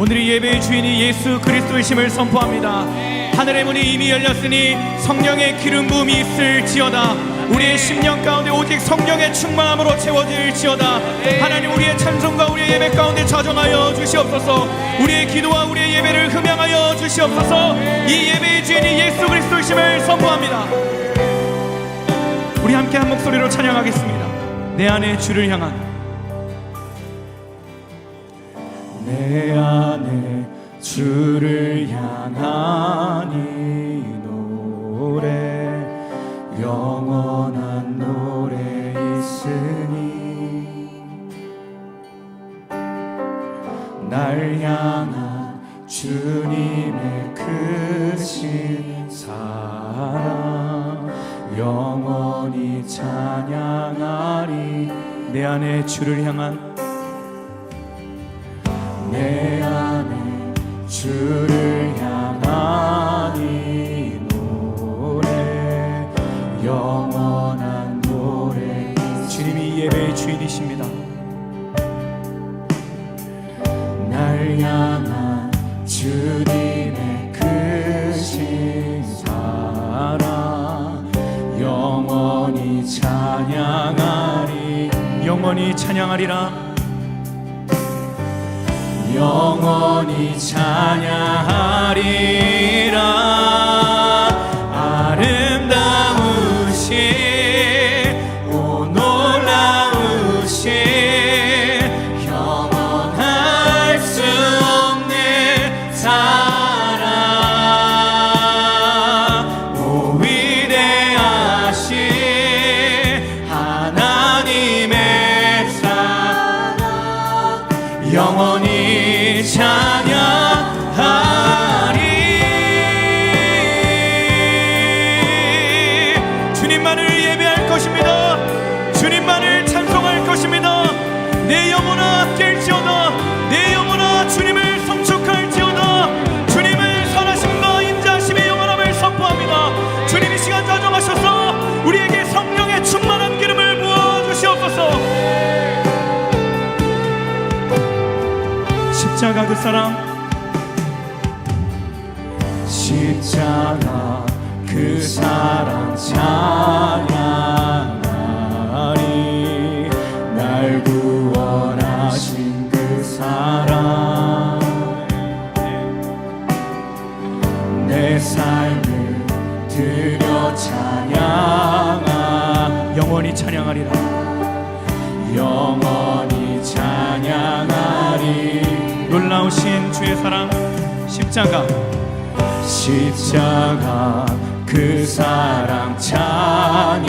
오늘 이 예배의 주인이 예수 그리스도이심을 선포합니다. 하늘의 문이 이미 열렸으니 성령의 기름 부음이 있을지어다. 우리의 심령 가운데 오직 성령의 충만함으로 채워질지어다. 하나님 우리의 찬송과 우리의 예배 가운데 자정하여 주시옵소서. 우리의 기도와 우리의 예배를 흠양하여 주시옵소서. 이 예배의 주인이 예수 그리스도이심을 선포합니다. 우리 함께 한 목소리로 찬양하겠습니다. 내 안에 주를 향한 내 안에 주를 향한 이 노래 영원한 노래 있으니 날 향한 주님의 크신 사랑 영원히 찬양하리. 내 안에 주를 향한 내 안에 주를 이 노래 영원한 노래. 주님이 예배의 주인이십니다. 날 향한 주님의 크신 사랑. 영원히 찬양하리. 영원히 찬양하리라 영원히 찬양하리 십자가 그 사랑 십자가 그 사랑 찬양 놀라우신 주의 사랑 십자가. 십자가 그 사랑 찬양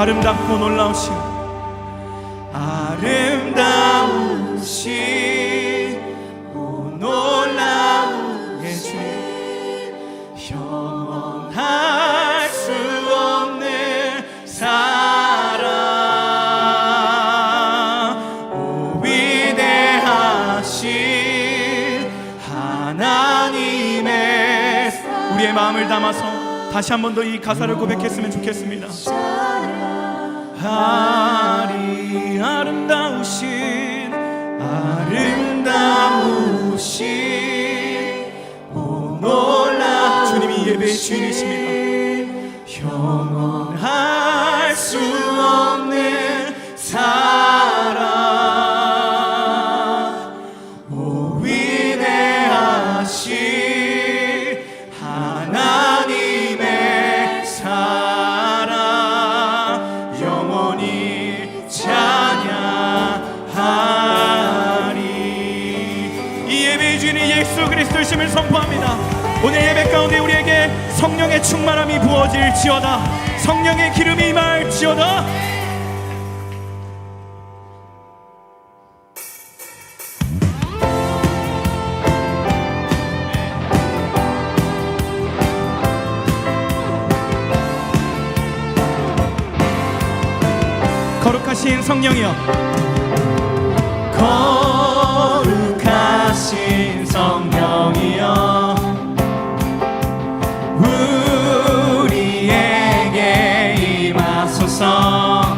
아름답고 놀라우신 아름다우신 오 놀라운 예수 영원할 수 없는 사랑 오 위대하신 하나님의 우리의 마음을 담아서 다시 한 번 더 이 가사를 고백했으면 좋겠습니다 하리 아름다우신 아름다우신 오 놀라 주님이 예배의 주인이십니다. 영 그리스도심을 선포합니다. 오늘 예배 가운데 우리에게 성령의 충만함이 부어질지어다. 성령의 기름이 임할지어다. 거룩하신 성령이여 임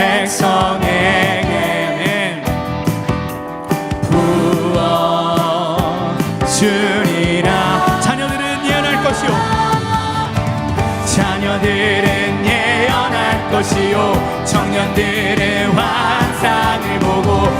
백성에게 부어 주리라. 자녀들은 예언할 것이요. 자녀들은 예언할 것이요. 청년들의 환상을 보고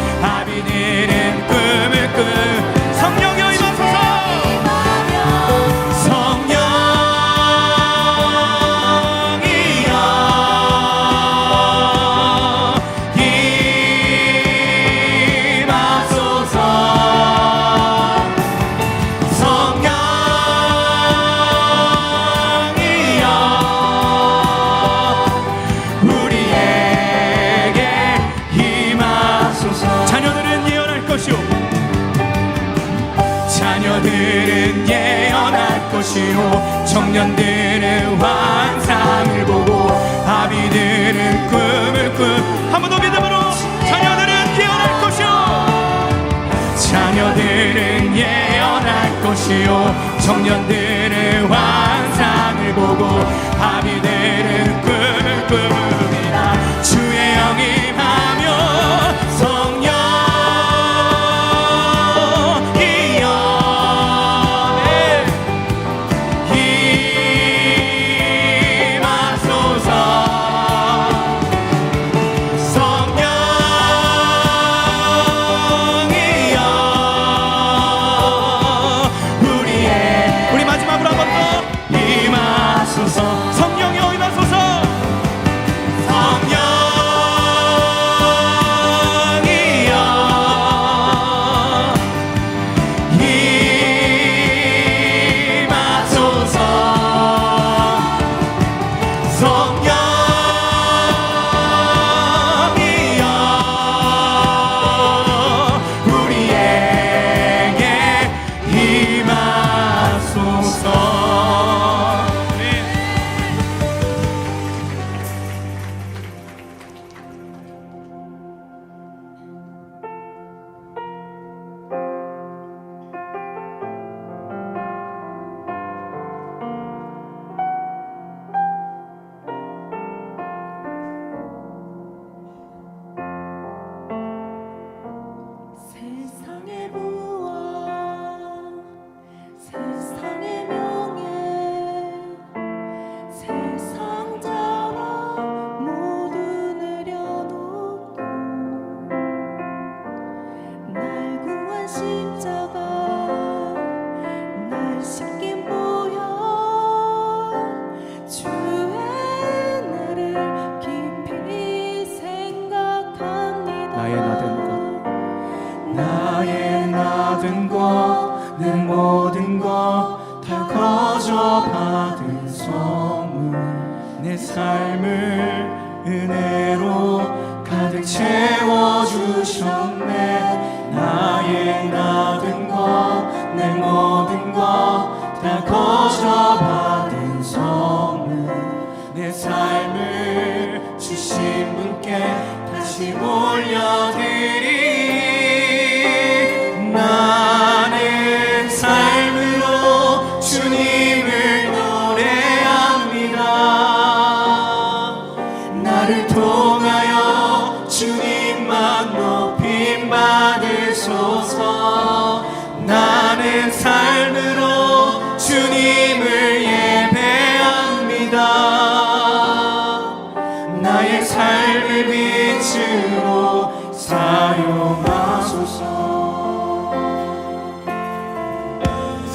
예언할 것이요. 청년들은 환상을 보고 아비들은 꿈을 꾼 한 번 더 믿음으로 자녀들은 예언할 것이요. 자녀들은 예언할 것이요. 청년들은 환상을 보고 아비들은 꿈 내 모든 것 다 거저 받은 선물. 내 삶을 은혜로 가득 채워 주셨네. 나의 나든 것내 모든 것 다 거저 받은 선물. 내 삶을 주신 분께 다시 올려드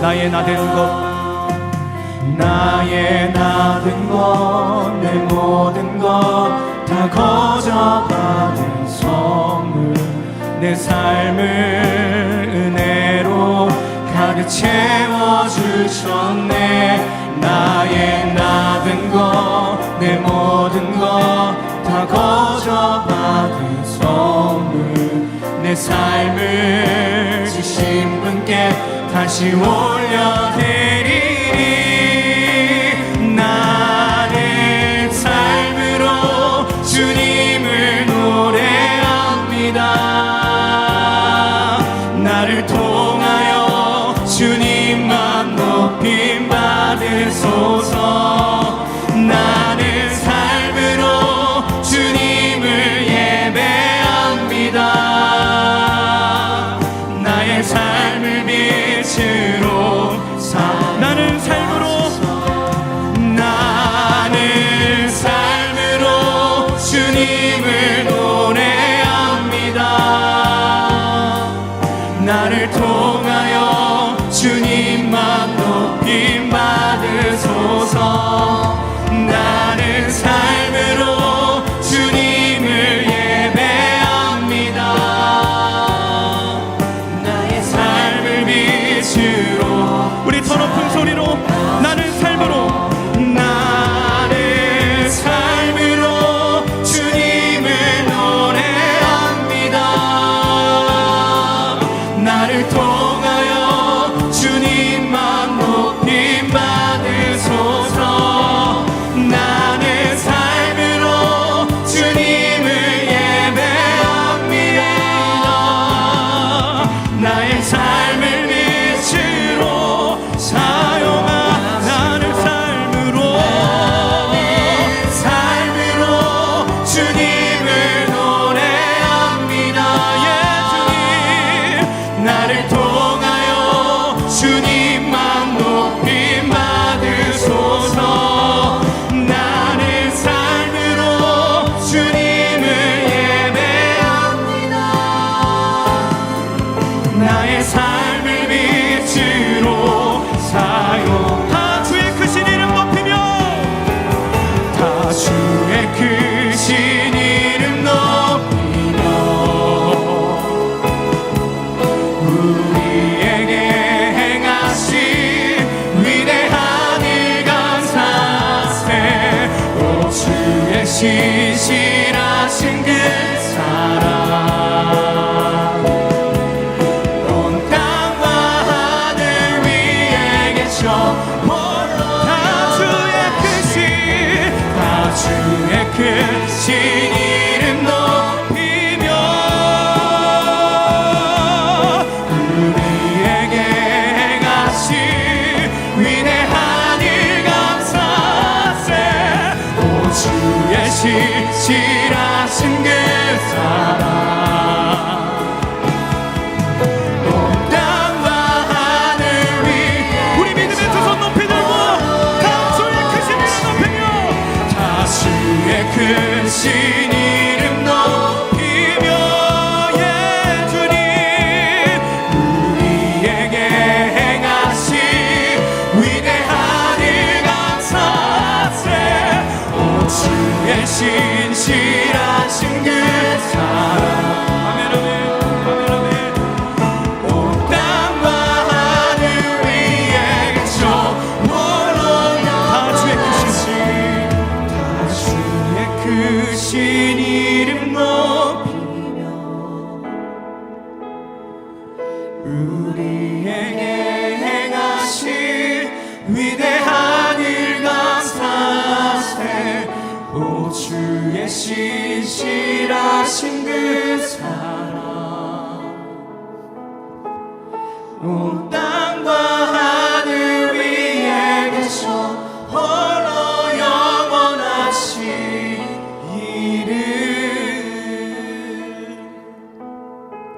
나의 나 된 것. 나의 나 된 것 내 모든 것 다 거저 받은 선물. 내 삶을 은혜로 가득 채워 주셨네. 나의 나 된 것 내 모든 것 다 거저 받은 선물. 내 삶을 주신 분께 다시 올려드